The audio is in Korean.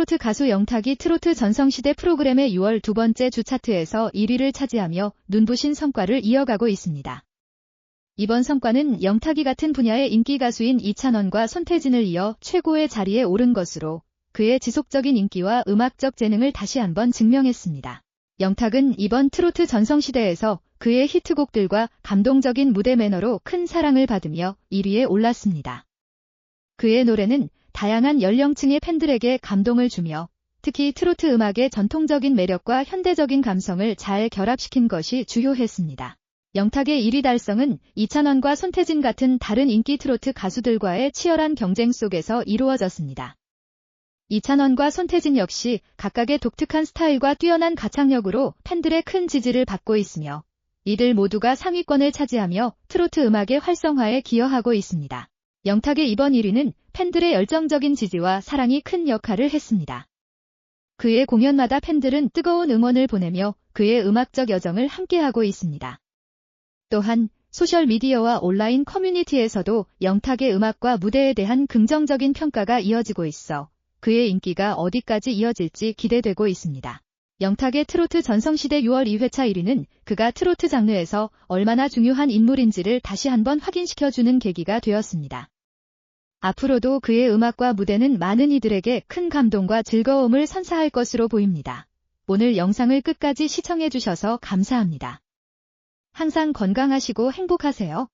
트로트 가수 영탁이 트로트 전성시대 프로그램의 6월 두 번째 주 차트에서 1위를 차지하며 눈부신 성과를 이어가고 있습니다. 이번 성과는 영탁이 같은 분야의 인기 가수인 이찬원과 손태진을 이어 최고의 자리에 오른 것으로 그의 지속적인 인기와 음악적 재능을 다시 한번 증명했습니다. 영탁은 이번 트로트 전성시대에서 그의 히트곡들과 감동적인 무대 매너로 큰 사랑을 받으며 1위에 올랐습니다. 그의 노래는 다양한 연령층의 팬들에게 감동을 주며 특히 트로트 음악의 전통적인 매력과 현대적인 감성을 잘 결합시킨 것이 주요했습니다. 영탁의 1위 달성은 이찬원과 손태진 같은 다른 인기 트로트 가수들과의 치열한 경쟁 속에서 이루어졌습니다. 이찬원과 손태진 역시 각각의 독특한 스타일과 뛰어난 가창력으로 팬들의 큰 지지를 받고 있으며 이들 모두가 상위권을 차지하며 트로트 음악의 활성화에 기여하고 있습니다. 영탁의 이번 1위는 팬들의 열정적인 지지와 사랑이 큰 역할을 했습니다. 그의 공연마다 팬들은 뜨거운 응원을 보내며 그의 음악적 여정을 함께하고 있습니다. 또한 소셜미디어와 온라인 커뮤니티에서도 영탁의 음악과 무대에 대한 긍정적인 평가가 이어지고 있어 그의 인기가 어디까지 이어질지 기대되고 있습니다. 영탁의 트로트 전성시대 6월 2회차 1위는 그가 트로트 장르에서 얼마나 중요한 인물인지를 다시 한번 확인시켜주는 계기가 되었습니다. 앞으로도 그의 음악과 무대는 많은 이들에게 큰 감동과 즐거움을 선사할 것으로 보입니다. 오늘 영상을 끝까지 시청해주셔서 감사합니다. 항상 건강하시고 행복하세요.